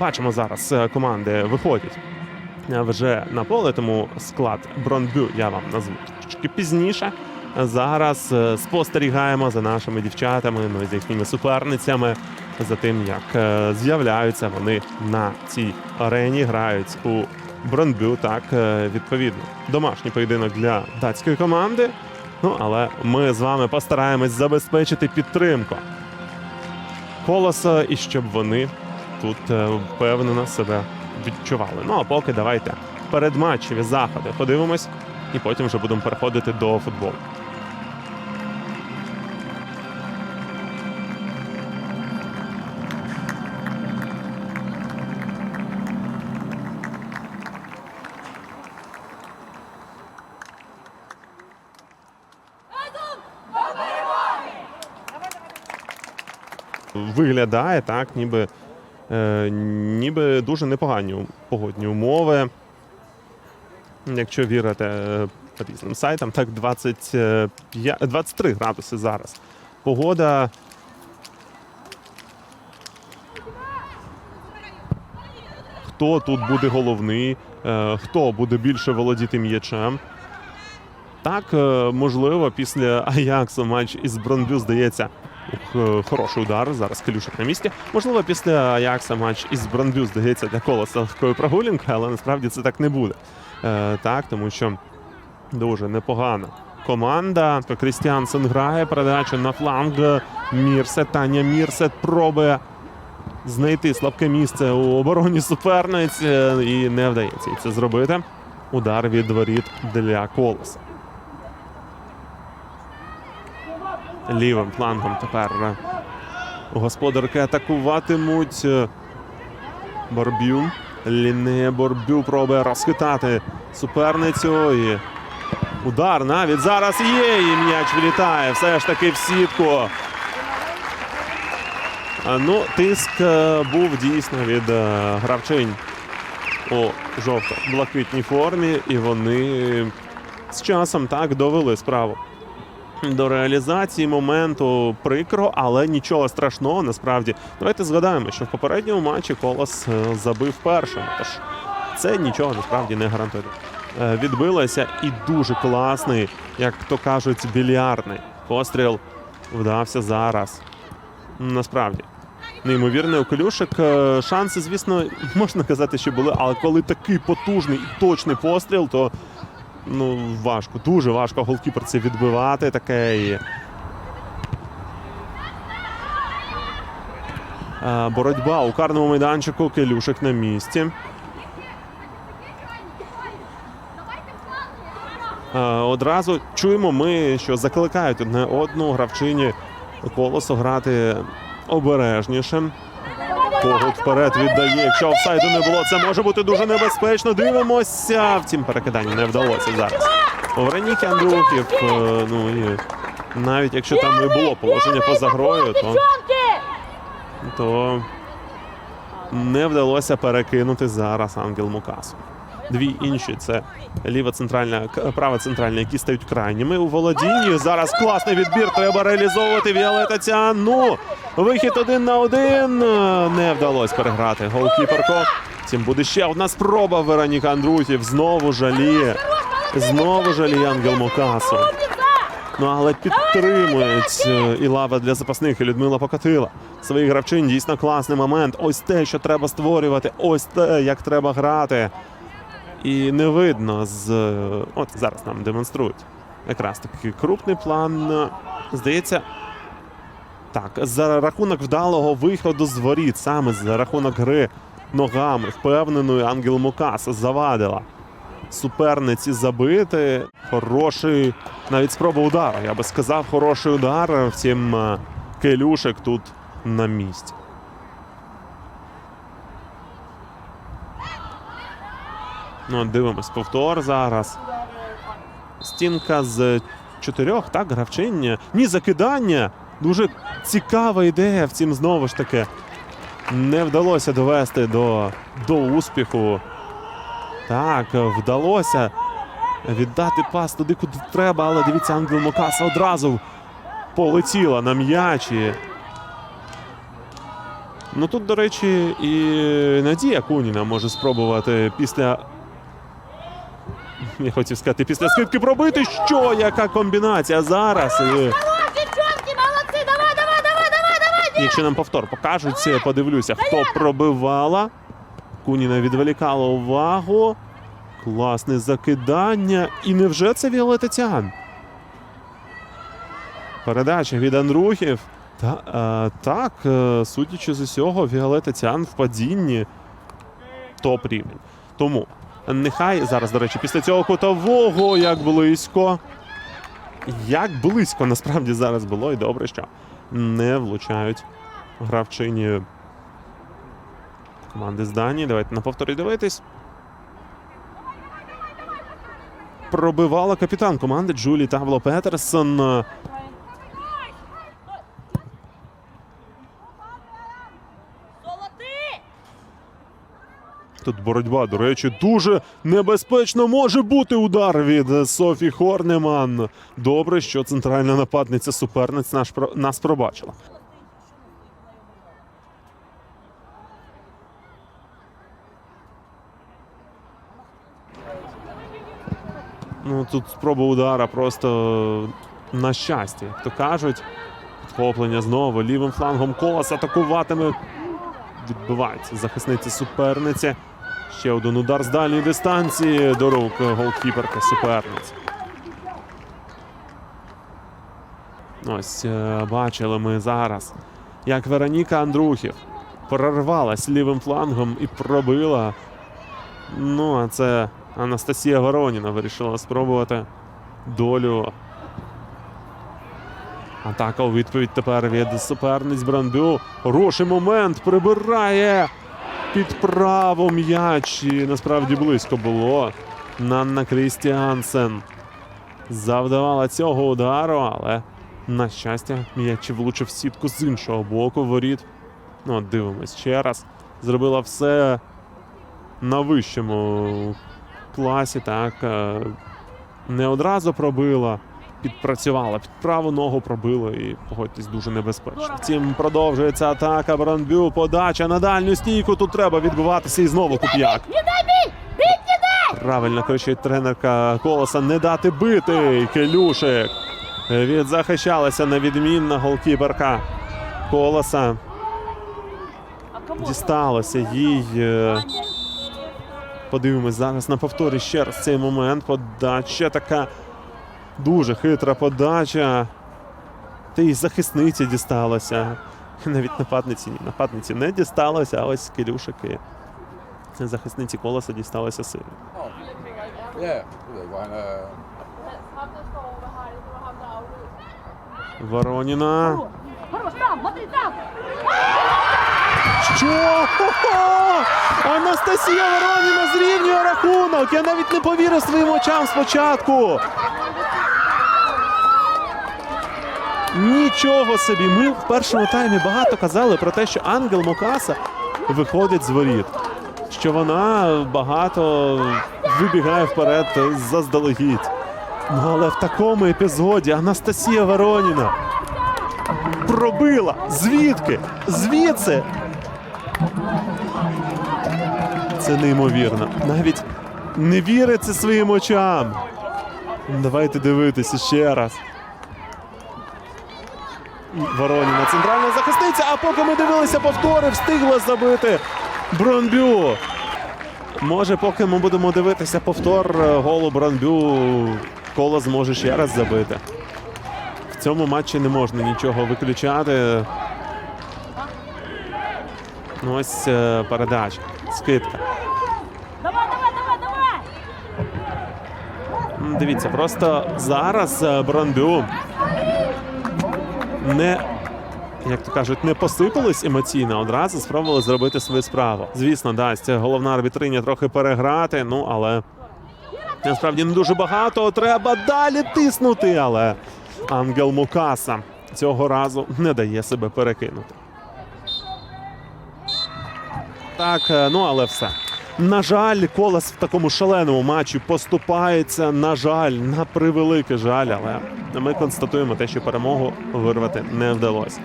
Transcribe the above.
бачимо зараз, е, команди виходять е, вже на поле, тому склад Бронбю я вам назву трішки пізніше. Зараз е, спостерігаємо за нашими дівчатами, ну і з їхніми суперницями, за тим, як з'являються вони на цій арені, грають у Бронбю. Так, відповідно, домашній поєдинок для датської команди. Ну, але ми з вами постараємось забезпечити підтримку колоса і щоб вони тут е, впевнено себе відчували. Ну а поки давайте передматчеві заходи подивимось, і потім вже будемо переходити до футболу. Виглядає так, ніби, ніби дуже непогані погодні умови. Якщо вірити е, різним сайтам, так 25, 23 градуси зараз. Погода. Хто тут буде головний, е, хто буде більше володіти м'ячем. Так, е, можливо, після Аяксу матч із Бронбю здається. Е, хороший удар. Зараз Калюшик на місці. Можливо, після Аякса матч із Бронбю здається для колоса легкою прогулянкою, але насправді це так не буде. Е, так, тому що дуже непогана команда. Крістіансен грає передачу на фланг. Мірсет, Таня Мірсет пробує знайти слабке місце у обороні суперниць е, і не вдається це зробити. Удар від воріт для колоса. Лівим флангом тепер е, господарки атакуватимуть. е, Борбю. Ліне Борбю пробує розхитати суперницю. І удар навіть зараз є. І м'яч влітає. Все ж таки в сітку. Ну, тиск е, був дійсно від гравчинь у жовто-блакитній формі, і вони з часом так довели справу до реалізації моменту прикро, але нічого страшного насправді. Давайте згадаємо, що в попередньому матчі Колос е, забив першим. Тож це нічого насправді не гарантує. Е, Відбилося і дуже класний, як то кажуть, більярдний постріл вдався зараз. Насправді. Неймовірний у Колюшик. Е, Шанси, звісно, можна казати, що були, але коли такий потужний і точний постріл, то ну, важко, дуже важко голкіпер це відбивати таке. І... Е, Боротьба у карному майданчику. Келюшик на місці. Е, Одразу чуємо ми, що закликають одне одну гравчині колосу грати обережніше. Когут вперед віддає. Якщо офсайду не було, це може бути дуже небезпечно. Дивимося. Втім, перекидання не вдалося зараз. У Вероніки Андрухів. е, Ну і навіть якщо там не було положення поза грою, то, то не вдалося перекинути зараз Ангел Мукасу. Дві інші це ліва центральна, права центральна, які стають крайніми у володінні. Зараз класний відбір. Треба реалізовувати Віолета Ціан. Ну, вихід один на один. Не вдалося переграти голкіперко. Втім, буде ще одна спроба Вероніка Андрухів. Знову жаліє. Знову жаліє Ангел Мукасу. Ну але підтримують е, і лава для запасних. І Людмила покатила своїх гравчин. Дійсно класний момент. Ось те, що треба створювати. Ось те, як треба грати. І не видно з. От зараз нам демонструють. Якраз такий крупний план. Здається. Так, за рахунок вдалого виходу з воріт, саме за рахунок гри ногами, впевненою Ангел Мукаса завадила суперниці забити. Хороший, навіть спроба удару. Я би сказав, хороший удар. Втім, е, Келюшик тут на місці. Ну, дивимось повтор зараз. Стінка з чотирьох, так, гравчиня. Ні, закидання. Дуже цікава ідея. Втім, знову ж таки, не вдалося довести до, до успіху. Так, вдалося віддати пас туди, куди треба, але дивіться, Ангел Мокаса одразу полетіла на м'ячі. Ну тут, до речі, і Надія Куніна може спробувати після. Я хотів сказати, після скидки пробити. Що? Яка комбінація зараз? І... Давай. Якщо нам повтор покажуть, я подивлюся, хто пробивала. Куніна відволікала увагу. Класне закидання. І невже це Віолета Тян? Передача від Андрухів. Та, е, так, е, судячи з усього, Віолета Тян в падінні топ рівень. Тому нехай зараз, до речі, після цього кутового, як близько. Як близько насправді зараз було, і добре, що не влучають гравчині команди з Данії. Давайте на повторі дивитись. Пробивала капітан команди Джулі Табло Петерсон. Тут боротьба, до речі, дуже небезпечно може бути удар від Софі Хорнеман. Добре, що центральна нападниця суперниць наш, нас пробачила. Ну, тут спроба удара просто на щастя, як то кажуть. Підхоплення знову лівим флангом колос атакуватиме відбивається захисниці суперниці. Ще один удар з дальньої дистанції до рук голкіперки суперниці. Ось е, бачили ми зараз, як Вероніка Андрухів прорвалась лівим флангом і пробила. Ну, а це Анастасія Вороніна вирішила спробувати долю. Атака у відповідь тепер від суперниць Брандбю. Хороший момент прибирає під право м'яч. І насправді близько було. Нанна Крістіансен завдавала цього удару, але на щастя, м'яч влучив сітку з іншого боку воріт. Ну, от дивимось ще раз. Зробила все на вищому класі, так. е, Не одразу пробила підпрацювала, під праву ногу пробила і погодьтесь дуже небезпечно. Втім, продовжується атака Бранбю. Подача на дальню стійку. Тут треба відбиватися і знову куп'як. Правильно кричить тренерка колоса. Не дати бити. Келюшик відзахищалася невідмінна голкіперка колоса. Дісталося їй. е, Подивимось зараз на повторі ще раз цей момент. Подача така дуже хитра подача. Та й захисниці дісталося. Навіть нападниці ні. Нападниці не дісталося, а ось Келюшики. Захисниці колоса дісталося er. Вороніна. Що? Анастасія Вороніна зрівнює рахунок. Я навіть не повірив своїм очам спочатку. Нічого собі. Ми в першому таймі багато казали про те, що Ангел Мокаса виходить з воріт. Що вона багато вибігає вперед заздалегідь. Ну, але в такому епізоді Анастасія Вороніна пробила. Звідки? Звідси. Це неймовірно. Навіть не віриться своїм очам. Давайте дивитися ще раз. Вороніна центральна захисниця, а поки ми дивилися повтори, встигла забити Бронбю. Може, поки ми будемо дивитися повтор е, голу Бронбю, коло зможе ще раз забити. В цьому матчі не можна нічого виключати. Ну, ось е, передача, скидка. Давай, давай, давай, давай! Дивіться, просто зараз е, Бронбю не, як то кажуть, не посипались емоційно, одразу спробували зробити свою справу. Звісно, дасть головна арбітриня трохи переграти, ну але насправді не дуже багато. Треба далі тиснути, але Ангел Мукаса цього разу не дає себе перекинути. Так, е, ну але все. На жаль, колас в такому шаленому матчі поступається. На жаль, на превелике жаль, але ми констатуємо те, що перемогу вирвати не вдалося.